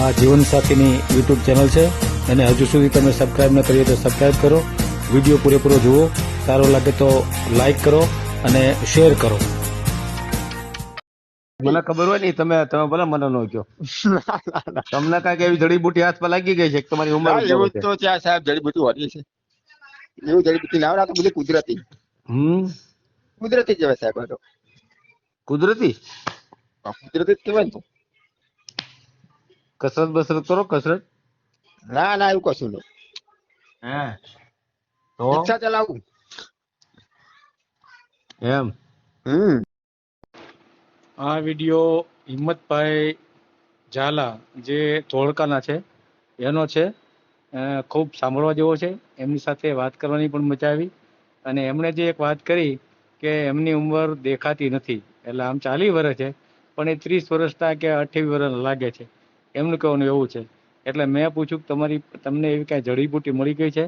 આ જીવનસાથીની YouTube channel છે. અને હજુ સુધી તમે સબસ્ક્રાઈબ ન કરી તો સબસ્ક્રાઇબ કરો. વીડિયો પૂરેપૂરો જુઓ. સારો લાગે તો લાઈક કરો અને શેર કરો. મને ખબર હોય ને તમે તમે ભલે મને નો કયો તમને કાંઈક એવી જડીબુટી હાથમાં લાગી ગઈ છે કે તમારી ઉંમર એવું તો ત્યાં સાહેબ જડીબુટી હોતી છે. એવું જડીબુટી ના આવે તો બધું કુદરતી. હમ? કુદરતી જ કહેવાય સાહેબ કુદરતી? કુદરતી જ કહેવાય ને કસરત બસરત કરો કસરત? ના ના એવું કશું નહીં. હે? તો? રિક્ષા ચલાવું. એમ? હમ. આ વીડિયો હિંમતભાઈ ઝાલા જે ધોળકાના છે એનો છે ખૂબ સાંભળવા જેવો છે. એમની સાથે વાત કરવાની પણ મજા આવી. અને એમણે જે એક વાત કરી કે એમની ઉંમર દેખાતી નથી. એટલે આમ ચાલી વર્ષ છે પણ એ ત્રીસ વર્ષના કે અઠ્યાવીસ વર્ષ લાગે છે. એમનું કહેવાનું એવું છે. એટલે મેં પૂછ્યું કે તમારી, તમને એવી કાંઈ જડીબુટી મળી ગઈ છે?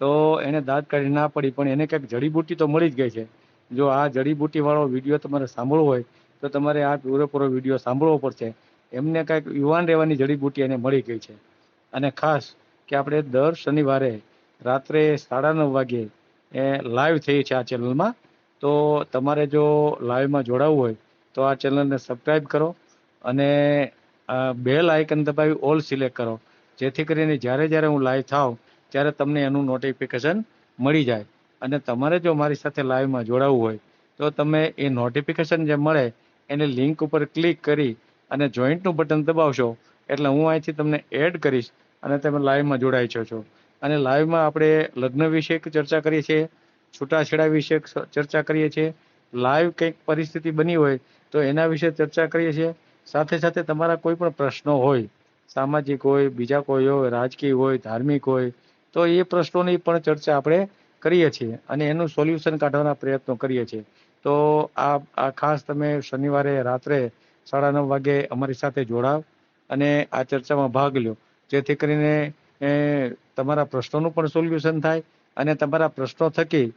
તો એને દાંત કાઢી ના પડી, પણ એને કંઈક જડીબુટી તો મળી જ ગઈ છે. જો આ જડીબુટ્ટીવાળો વીડિયો તમારે સાંભળવો હોય, તો તમારે આ પૂરેપૂરો વીડિયો સાંભળવો પડશે. એમને કાંઈક યુવાન રહેવાની જડીબુટી એને મળી ગઈ છે. અને ખાસ કે આપણે દર શનિવારે રાત્રે સાડા નવ વાગ્યે એ લાઈવ થઈ છે આ ચેનલમાં, તો તમારે જો લાઈવમાં જોડાવવું હોય, તો આ ચેનલને સબસ્ક્રાઈબ કરો અને બેલ આઇકન દબાવી ઓલ સિલેક્ટ કરો. જેથી કરીને જ્યારે જ્યારે હું લાઈવ થાઉં, ત્યારે તમને એનું નોટિફિકેશન મળી જાય. અને તમારે જો મારી સાથે લાઈવમાં જોડાવવું હોય, તો તમે એ નોટિફિકેશન જે મળે, એને લિંક ઉપર ક્લિક કરી અને જોઈન્ટનું બટન દબાવશો. એટલે હું અહીંથી તમને એડ કરીશ અને તમે લાઈવમાં જોડાઈ જશો અને લાઈવમાં આપણે લગ્ન વિશે ચર્ચા કરીએ છીએ, છૂટાછેડા વિશે ચર્ચા કરીએ છીએ. લાઈવ કંઈક પરિસ્થિતિ બની હોય, તો એના વિશે ચર્ચા કરીએ છીએ. સાથે સાથે તમારા કોઈ પણ પ્રશ્નો હોય, સામાજિક હોય, બીજા કોઈ હોય, રાજકીય હોય, ધાર્મિક હોય, તો એ પ્રશ્નોની પણ ચર્ચા આપણે કરીએ છીએ અને એનું સોલ્યુશન કાઢવાના પ્રયત્નો કરીએ છીએ. તો આ આ ખાસ તમે શનિવારે રાત્રે સાડા નવ વાગે અમારી સાથે જોડાવ અને આ ચર્ચામાં ભાગ લ્યો. જેથી કરીને તમારા પ્રશ્નોનું પણ સોલ્યુશન થાય અને તમારા પ્રશ્નો થકી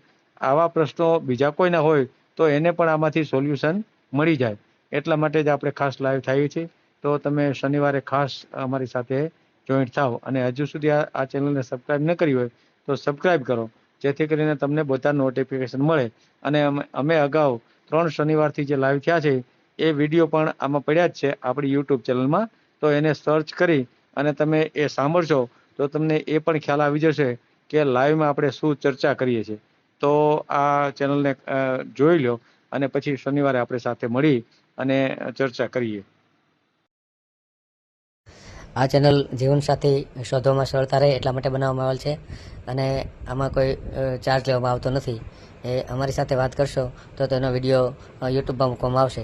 આવા પ્રશ્નો બીજા કોઈના હોય, તો એને પણ આમાંથી સોલ્યુશન મળી જાય. એટલા માટે જ આપણે ખાસ લાઈવ થાય છે તો તમે શનિવારે ખાસ અમારી સાથે જોઈન્ટ થાવ અને હજુ સુધી આ ચેનલને સબસ્ક્રાઇબ ન કરી હોય તો સબસ્ક્રાઈબ કરો. જેથી કરીને તમને બધા નોટિફિકેશન મળે. અને અમે અગાઉ ત્રણ શનિવારથી જે લાઈવ થયા છે, એ વીડિયો પણ આમાં પડ્યા જ છે આપણી યુટ્યુબ ચેનલમાં તો એને સર્ચ કરી અને તમે એ સાંભળશો, તો તમને એ પણ ખ્યાલ આવી જશે કે લાઈવમાં આપણે શું ચર્ચા કરીએ છીએ. તો આ ચેનલને જોઈ લો અને પછી શનિવારે આપણે સાથે મળી અને ચર્ચા કરીએ. આ ચેનલ જીવનસાથી શોધવામાં સરળતા રહે એટલા માટે બનાવવામાં આવેલ છે અને આમાં કોઈ ચાર્જ લેવામાં આવતો નથી. એ અમારી સાથે વાત કરશો તો તેનો વીડિયો યુટ્યુબમાં મૂકવામાં આવશે.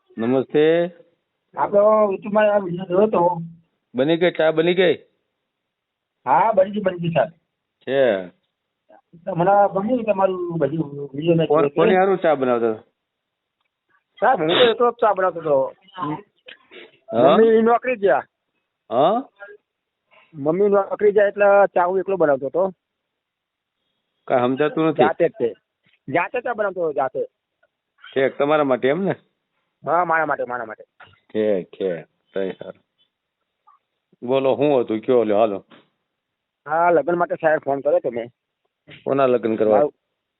નમસ્તે. આપણો તમારે આ તો. બની ગઈ? ચા બની ગઈ? હા બની ગઈ બની ગઈ સાહેબ. છે. મને ગમ્યું તમારું બધું વીડિયો કોની હારું ચા બનાવતો સાહેબ હું તો એકલો જ ચા બનાવતો હતો. મમ્મી નોકરી ગયા. હા? મમ્મી નોકરી જાય એટલે ચા હું એકલો બનાવતો હતો. કઈ સમજાતું નથી. જાતે જ તે. જાતે ચા બનાવતો જાતે. છે તમારા માટે એમ ને? હા મારા માટે મારા માટે. ઠીક ઠીક તઈ સારું બોલો શું હતું? કયો લ્યો? હાલો. હા લગ્ન માટે સાહેબ ફોન કર્યો તો મેં. કોના લગ્ન કરવા?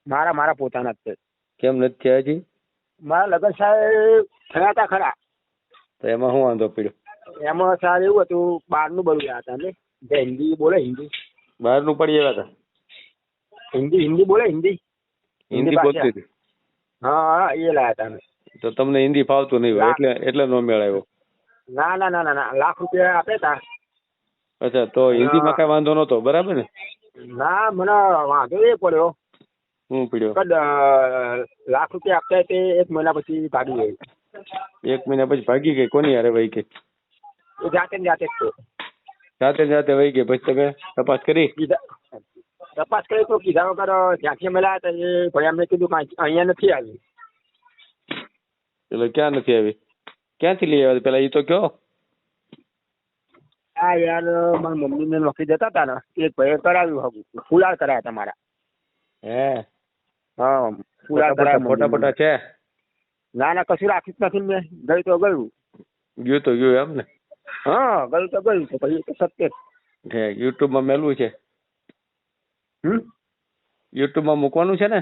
મારા મારા પોતાના જ છે. કેમ નથી થયા હજી? મારા લગ્ન સાહેબ થયા હતા ખરા. તો એમાં શું વાંધો પડ્યો? એમાં સાહેબ એવું હતું બહારનું બધું ગયા હતા એટલે હિન્દી બોલે હિન્દી. બહારનું પડી ગયા હતા હિન્દી હિન્દી બોલે હિન્દી. હિન્દી બોલતી હતી? હા હા એ લાયા હતા અમે તો તમને હિન્દી ફાવતું નહીં હોય એટલે એટલે નો મેળ આવ્યો ના ના ના ના લાખ રૂપિયા આપે તા. અચ્છા તો હિન્દીમાં કઈ વાંધો નહોતો બરાબર ને? ના મને વાંધો એ પડ્યો. હું પડ્યો? લાખ રૂપિયા આપતા તે એક મહિના પછી ભાગી ગઈ. એક મહિના પછી ભાગી ગઈ? કોની હારે વહી ગઈ? એ જાતે ને જાતે જ જાતે જાતે વહી ગઈ? પછી તમે તપાસ કરી? તપાસ કરી તો કીધા વગર ત્યાંથી મળ્યા હતા એ ભાઈ અમને કીધું અહીંયા નથી આવી. એટલે ક્યાં નથી આવી ક્યાંથી લઈ આવ્યા પેલા એ તો કયો આ યાર મારા મમ્મીને નોકરી જતા હતા ને એક ભાઈએ કરાવ્યું હતું ફુલાર કરાયા તમારા મારા હે હા ફુલાર કરાયા ફોટા ફોટા છે ના ના કશું રાખ્યું જ નથી મેં ગયું તો ગયું ગયું તો ગયું એમ ને હા ગયું તો ગયું તો પછી એ તો સત્ય જ. યુટ્યુબમાં મેલવું છે હમ યુટ્યુબમાં મૂકવાનું છે ને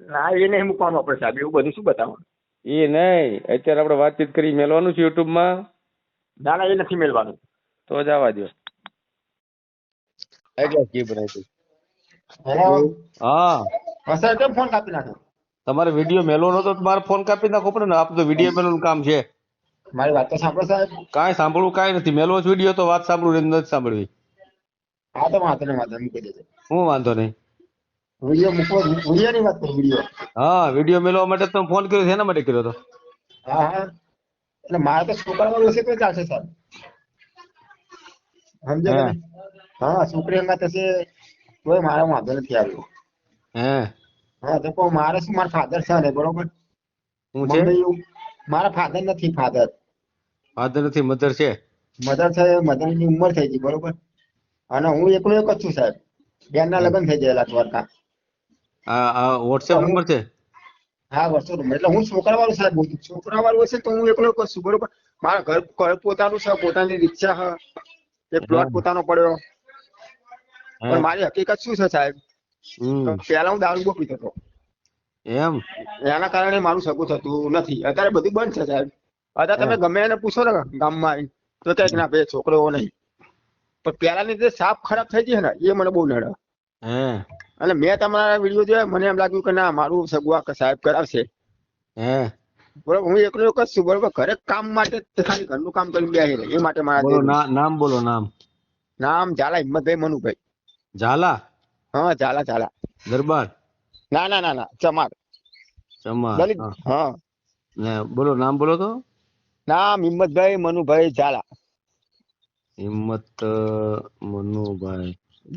ના એ નહીં મૂકવાનું આપણે સાહેબ એવું બધું શું બતાવવાનું એ નહીં. અત્યારે આપણે વાતચીત કરી મેલવાનું છે યુટ્યુબમાં ના ના એ નથી મેળવાનું. તો જ આવવા દો હા હા. સર કેમ ફોન કાપી નાખ્યો તમારે વીડિયો મેલો નતો તો મારે ફોન કાપી નાખો પડે ને. આપણે વીડિયો મેલવાનું કામ છે. મારી વાત તો સાંભળો સાહેબ. કાંઈ સાંભળવું કાંઈ નથી. મેલવો જ વીડિયો તો વાત સાંભળવું નથી નથી સાંભળવી. હા તો વાંધો નહીં વાંધો નહીં, મૂકી દેજો. હું વાંધો નહીં. વીડિયો મૂકવો વિડિયો ની વાત કરું વિડિયો. હા વિડિયો મેળવવા માટે તમે ફોન કર્યો છે એના માટે કર્યો હતો? હા હા. એટલે મારે તો છોકરા વાળું હશે તો ચાલશે સાહેબ. સમજે હા. નહીં? છોકરી અંગા થશે કોઈ મારા વાંધો નથી આવ્યો. હે. હા તો કહું મારે શું મારા ફાધર છે ને બરોબર? હું છે? મારા ફાધર નથી ફાધર ફાધર નથી મધર છે? મધર છે મધરની ઉંમર થઈ ગઈ બરોબર? અને હું એકલો એક જ છું સાહેબ. બેન ના લગ્ન થઈ ગયેલા દ્વારકા. આ વોટ્સએપ નંબર છે? હા વર્ષો એટલે હું છોકરા વાળું સાહેબ બોલું છું. છોકરા વાળું હશે તો હું એકલો છું બરોબર? મારા ઘર ઘર પોતાનું છે પોતાની રિક્ષા છે. એક પ્લોટ પોતાનો પડ્યો. પણ મારી હકીકત શું છે સાહેબ? પેલા પહેલા હું દારૂ બહુ પીતો હતો. એમ? એના કારણે મારું સગું થતું નથી. અત્યારે બધું બંધ છે સાહેબ. અત્યારે તમે ગમે એને પૂછો ને ગામમાં આવીને, તો કે ના ભાઈ છોકરો નહીં. પણ પહેલાની જે સાપ ખરાબ થઈ ગઈ ને એ મને બહુ નડે. હે. અને મેં તમારા વીડિયો જોયા મને એમ લાગ્યું કે ના મારું સગવા સાહેબ કરાવશે. હા. બરોબર હું એકલો એક જ છું બરોબર? ઘરે કામ માટે ખાલી ઘરનું કામ કરીને બેસી રહે એ માટે મારા બોલો નામ બોલો નામ. નામ ઝાલા હિંમતભાઈ મનુભાઈ. ઝાલા? હા ઝાલા ઝાલા. દરબાર? ના ના ના ના ચમાર. ચમાર દલિત. હા. ને બોલો નામ બોલો તો. નામ હિંમતભાઈ મનુભાઈ ઝાલા. હિંમત મનુભાઈ.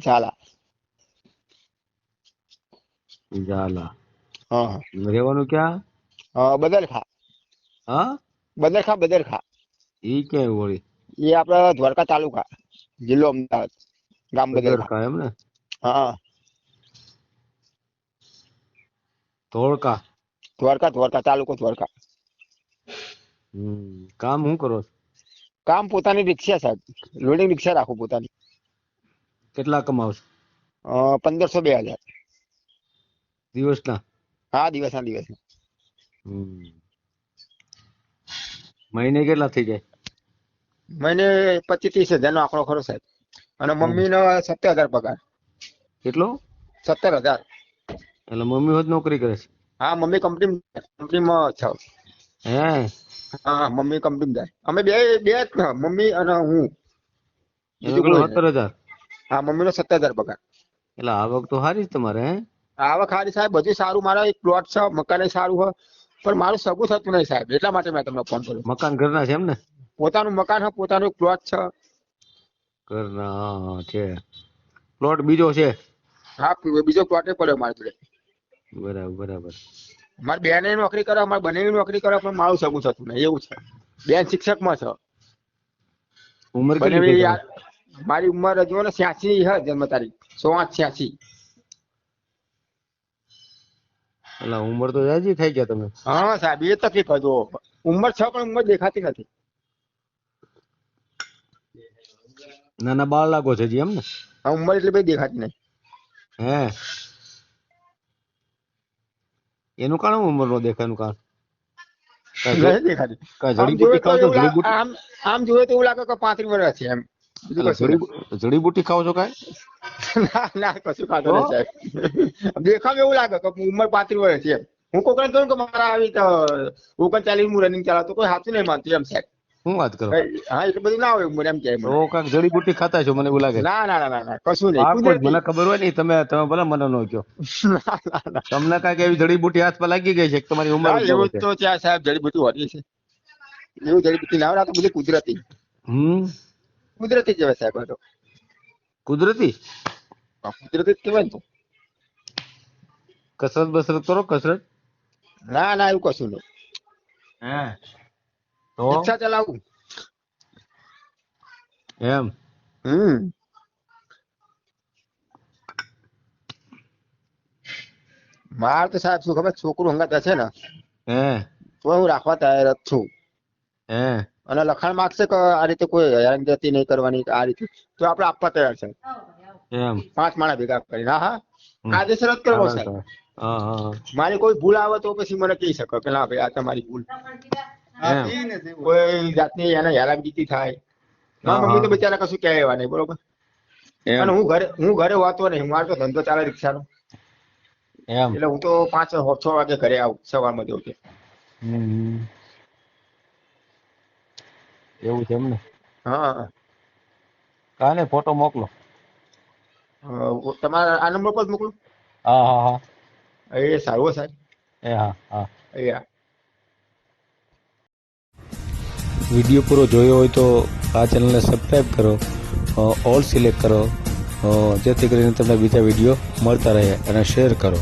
ઝાલા. ઝાલા. હા. રહેવાનું ક્યાં? હા બદરખા. હા? બદરખા બદરખા. ઈ ક્યાં વળી? એ આપડા દ્વારકા તાલુકા જિલ્લો અમદાવાદ ગામ બદરખા. એમ ને? હા. ધોળકા. દ્વારકા દ્વારકા તાલુકો દ્વારકા. હમ કામ શું કરો છો? કામ પોતાની રિક્ષા સાહેબ. લોડિંગ રિક્ષા રાખું પોતાની. કેટલા કમાવશો? અ, પંદરસો બે હજાર. દિવસના? હા દિવસના દિવસ. મહિને કેટલા થઈ જાય? મહિને પચીસ ત્રીસ હજાર નો આંકડો ખરો સાહેબ. અને મમ્મી નો સત્તર હજાર પગાર. કેટલો? સત્તર હજાર. એટલે મમ્મી હોત નોકરી કરે છે? હા મમ્મી કંપની કંપનીમાં છો. હે? હા મમ્મી કંપની જાય. અમે બે બે જ મમ્મી અને હું. સત્તર હજાર. હા મમ્મી નો સત્તર હજાર પગાર. એટલે આવક તો સારી જ તમારે હે? આવક સારી સાહેબ બધું સારું મારા એક પ્લોટ છે મકાન સારું હોય પણ મારું સગું થતું નહીં સાહેબ એટલા માટે મેં તમને ફોન કર્યો. મકાન ઘરના છે એમ ને? પોતાનું મકાન છે પોતાનું પ્લોટ છે. ઘરના હા, હા છે. પ્લોટ બીજો છે? હા બીજો પ્લોટ પડ્યો મારી જોડે. બરાબર બરાબર. મારી બેને નોકરી કરે મારી બંને નોકરી કરે પણ મારું સગું થતું નહીં એવું છે. બેન શિક્ષકમાં છે. ઉંમર કેટલી મારી ઉંમર હજુ ને છ્યાસી છે જન્મ તારીખ સો આઠ છ્યાસી એટલે ઉંમર તો જાજી થઈ ગયા તમે. હા સાહેબ એ તકલીફ હતો. ઉંમર છે પણ ઉંમર દેખાતી નથી. નાના બાળ લાગો છે જી એમ ને હા ઉંમર એટલે ભાઈ દેખાતી નહીં હે? એનું કારણ ઉંમર નો દેખાય એનું કારણ આમ જોઈએ તો એવું લાગે કે પાંત્રીસ વર્ષ છે એમ. બીજું એટલે કશું નહીં. જડીબુ- જડીબુટ્ટી ખાવ છો કાય ના ના કશું ખાતો? નહીં સાહેબ દેખાવ એવું લાગે કે ઉંમર પાંત્રીસ વર્ષ છે હું કોકને કહું કે મારા આવી તો ઓગણચાલીસ હું રનિંગ ચલાવતો કોઈ સાચું નહીં માનતું એમ સાહેબ. શું વાત કરો? હા એટલે બધું ના હોય મને એમ કે તો કાંઈક જડીબુટી ખાતા છો મને એવું લાગે? ના ના ના ના કશું નહીં. મને ખબર હોય ને તમે તમે ભલે મને નો કહો. તમને કાંઈક એવી જડીબુટ્ટી પર લાગી ગઈ છે કે તમારી ઉંમર એવું તો ત્યાં સાહેબ જડીબુટ્ટી હોતી છે. એવું જડીબુટ્ટી ના હોય તો બધી કુદરતી. હમ. કુદરતી જ સાહેબ તો કુદરતી? કુદરતી જ કહેવાય તો. કસરત બસરત કરો કસરત? ના ના એવું કશું નહીં. હે. તો? રિક્ષા ચલાવું. એમ? હમ. માર તો સાહેબ શું ખબર છોકરું હંગાત છે ને? હે. તો હું રાખવા તૈયાર જ છું. હે. અને લખાણ માગશે કે આ રીતે કોઈ હેરાનગતિ નહીં કરવાની આ રીતે? તો આપણે આપવા તૈયાર છે. એમ. પાંચ માણા ભેગા કરીને. હા હા. કાયદેસર જ કરવો સાહેબ. મારી કોઈ ભૂલ આવે તો પછી મને કહી શકો કે ના ભાઈ આ તમારી ભૂલ. કોઈ જાતની એને હેરાનગતિ થાય. મારા મમ્મી તો. બિચારા કશું કહેવા નહીં બરોબર? અને હું ઘરે હું ઘરે હોતો નહીં મારો તો ધંધો ચાલે રિક્ષાનો. એટલે હું તો પાંચ છ વાગે ઘરે આવું સવારમાં જવું હમ. એવું છે એમ ને હા. કાને ફોટો મોકલો. તમારા આ નંબર પર મોકલું. હા હા હા. એ સારું સાહેબ. એ હા હા. એ હા. વીડિયો પૂરો જોયો હોય તો આ ચેનલને સબસ્ક્રાઈબ કરો ઓલ સિલેક્ટ કરો જેથી કરીને તમને બીજા વીડિયો મળતા રહે અને શેર કરો.